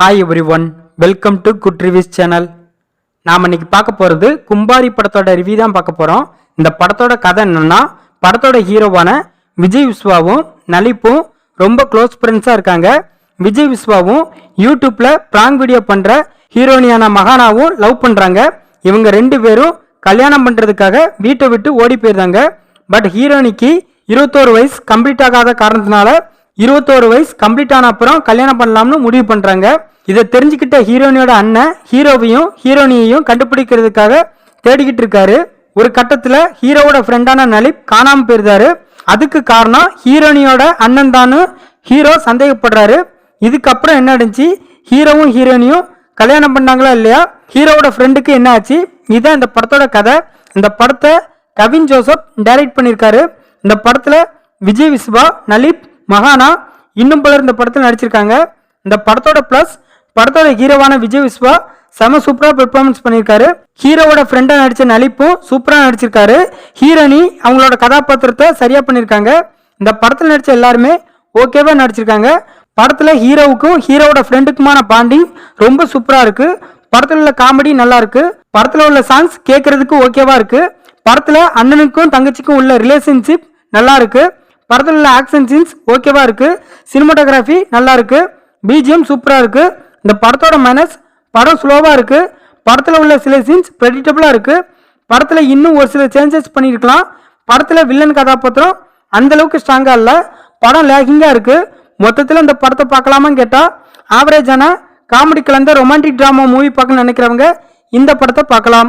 Hi everyone welcome to good reviews channel நாம் இன்னைக்கு பார்க்க போகிறது கும்பாரி படத்தோட ரிவ்யூ தான் பார்க்க போகிறோம் இந்த படத்தோட கதை என்னென்னா படத்தோட ஹீரோவான விஜய் விஸ்வாவும் நலிப்பும் ரொம்ப க்ளோஸ் ஃப்ரெண்ட்ஸாக இருக்காங்க. விஜய் விஸ்வாவும் யூடியூப்பில் ப்ராங் வீடியோ பண்ணுற ஹீரோனியான மகானாவும் லவ் பண்ணுறாங்க இவங்க ரெண்டு பேரும் கல்யாணம் பண்ணுறதுக்காக வீட்டை விட்டு ஓடி போயிருந்தாங்க. பட் ஹீரோனிக்கு இருபத்தோரு வயசு கம்ப்ளீட் ஆகாத காரணத்தினால இருபத்தோரு வயசு கம்ப்ளீட் ஆன அப்புறம் கல்யாணம் பண்ணலாம்னு முடிவு பண்றாங்க. இதை தெரிஞ்சுக்கிட்ட ஹீரோனியோட அண்ணன் ஹீரோவையும் ஹீரோனியையும் கண்டுபிடிக்கிறதுக்காக தேடிக்கிட்டு இருக்காரு. ஒரு கட்டத்துல ஹீரோவோட ஃப்ரெண்டான நலிப் காணாம போயிருந்தாரு. அதுக்கு காரணம் ஹீரோனியோட அண்ணன் தானு ஹீரோ சந்தேகப்படுறாரு. இதுக்கப்புறம் என்ன நடந்துச்சு ஹீரோவும் ஹீரோனியும் கல்யாணம் பண்ணாங்களா இல்லையா? ஹீரோவோட ஃப்ரெண்டுக்கு என்ன ஆச்சு? இதுதான் இந்த படத்தோட கதை. இந்த படத்தை கவின் ஜோசப் டைரக்ட் பண்ணியிருக்காரு. இந்த படத்துல விஜய் விஸ்வா நலிப் மகானா இன்னும் பலர் இந்த படத்தில் நடிச்சிருக்காங்க. இந்த படத்தோட ப்ளஸ் படத்தோட ஹீரோவான விஜய் விஸ்வா செம சூப்பராக பெர்ஃபார்மன்ஸ் பண்ணியிருக்காரு. ஹீரோவோட ஃப்ரெண்டாக நடித்த நலிப்பும் சூப்பராக நடிச்சிருக்காரு. ஹீரோனி அவங்களோட கதாபாத்திரத்தை சரியாக பண்ணியிருக்காங்க. இந்த படத்தில் நடித்த எல்லாருமே ஓகேவா நடிச்சிருக்காங்க. படத்தில் ஹீரோவுக்கும் ஹீரோவோட ஃப்ரெண்டுக்குமான பாண்டிங் ரொம்ப சூப்பராக இருக்கு. படத்தில் உள்ள காமெடி நல்லா இருக்கு. படத்தில் உள்ள சாங்ஸ் கேட்குறதுக்கு ஓகேவா இருக்கு. படத்தில் அண்ணனுக்கும் தங்கச்சிக்கும் உள்ள ரிலேஷன்ஷிப் நல்லா இருக்குது படத்தில் உள்ள ஆக்ஷன் சீன்ஸ் ஓகேவாக இருக்குது சினிமாட்டோகிராஃபி நல்லா இருக்குது பிஜிஎம் சூப்பராக இருக்குது இந்த படத்தோட மைனஸ் படம் ஸ்லோவாக இருக்குது படத்தில் உள்ள சில சீன்ஸ் ப்ரெடிக்டபிளா இருக்குது படத்தில் இன்னும் ஒரு சில சேஞ்சஸ் பண்ணியிருக்கலாம். படத்தில் வில்லன் கதாபாத்திரம் அந்தளவுக்கு ஸ்ட்ராங்காக இல்லை. படம் லேகிங்காக இருக்குது மொத்தத்தில் இந்த படத்தை பார்க்கலாமான்னு கேட்டால் ஆவரேஜான காமெடி கலந்த ரொமான்டிக் ட்ராமா மூவி பார்க்கணும்னு நினைக்கிறவங்க இந்த படத்தை பார்க்கலாம்.